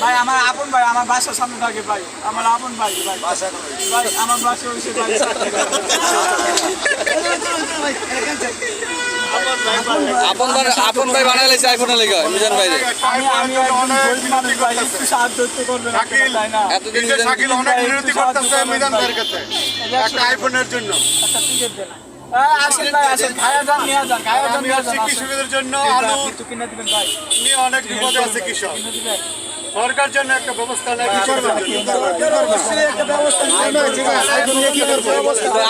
ভাই আমার আপন ভাই আমার বাসার সামনে থাকে ভাই। আমার আপন ভাই ভাই। ভাই আমার বাসা হয়েছে ভাই। আপন ভাই আপন ভাই বানাইছে আইফোনে লেগে মিজান ভাই আমি আমি মানুষ ভাই একটু সাহায্য তো করবেন তাই না? এতদিন অনেক করতেছে মিজান ভাইয়ের কাছে একটা আইফোনের জন্য। একটা টিকিট দেন। হ্যাঁ। কৃষকদের জন্য আলু কিনে দিবেন ভাই। অনেক বিপদে আছে কৃষক। সরকার জন্য একটা ব্যবস্থা নেয় কৃষকদের জন্য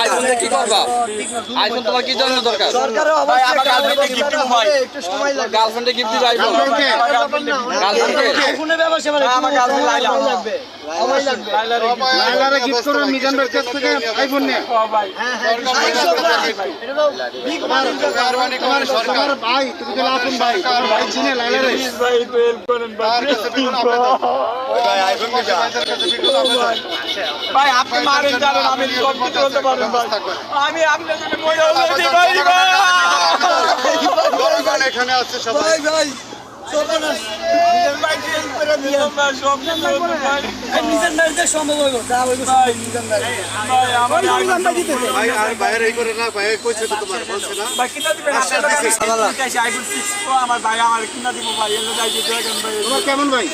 আইফোন কি করবা আইফোন তোমার কি জন্য দরকার ভাই আমার গার্লফ্রেন্ডে গিফট দিব ভাই গার্লফ্রেন্ডে গিফট দিবা আইফোন গার্লফ্রেন্ডকে আমার গার্লফ্রেন্ড লাইলা লাগবে লাইলারে লাইলারে গিফট করবেন মিজান ভাইয়ের কাছ থেকে আইফোন নিয়ে ভাই মেহরবানি করে সরকার তোমার ভাই তুমি তো আপন ভাই ভাই চিনে লাইলারে ভাই হেল্প করেন ভাই ভাই আপনি মারেন জানেন আমি সব কিছু বলতে পারেন ভাই। আমি আপনার জন্য মজা হচ্ছে ভাই ভাই এখানে আছে সবাই। ভাই নিজের ভাই হেল্প ভাই সব কিছু বলতে ভাই নিজের ভাই যে সম্ভব হইব তা হইব ভাই নিজের ভাই ভাই আমার নিজের ভাই দিতে ভাই আর বাইরে না ভাই কইছে তো তোমার বলছে না। ভাই কিনা দিবেন আশ্বাস দিছে। আইফোন 6 প্রো আমার ভাই আমার কিনা দিব ভাই এলো যাই ভাই কেমন ভাই?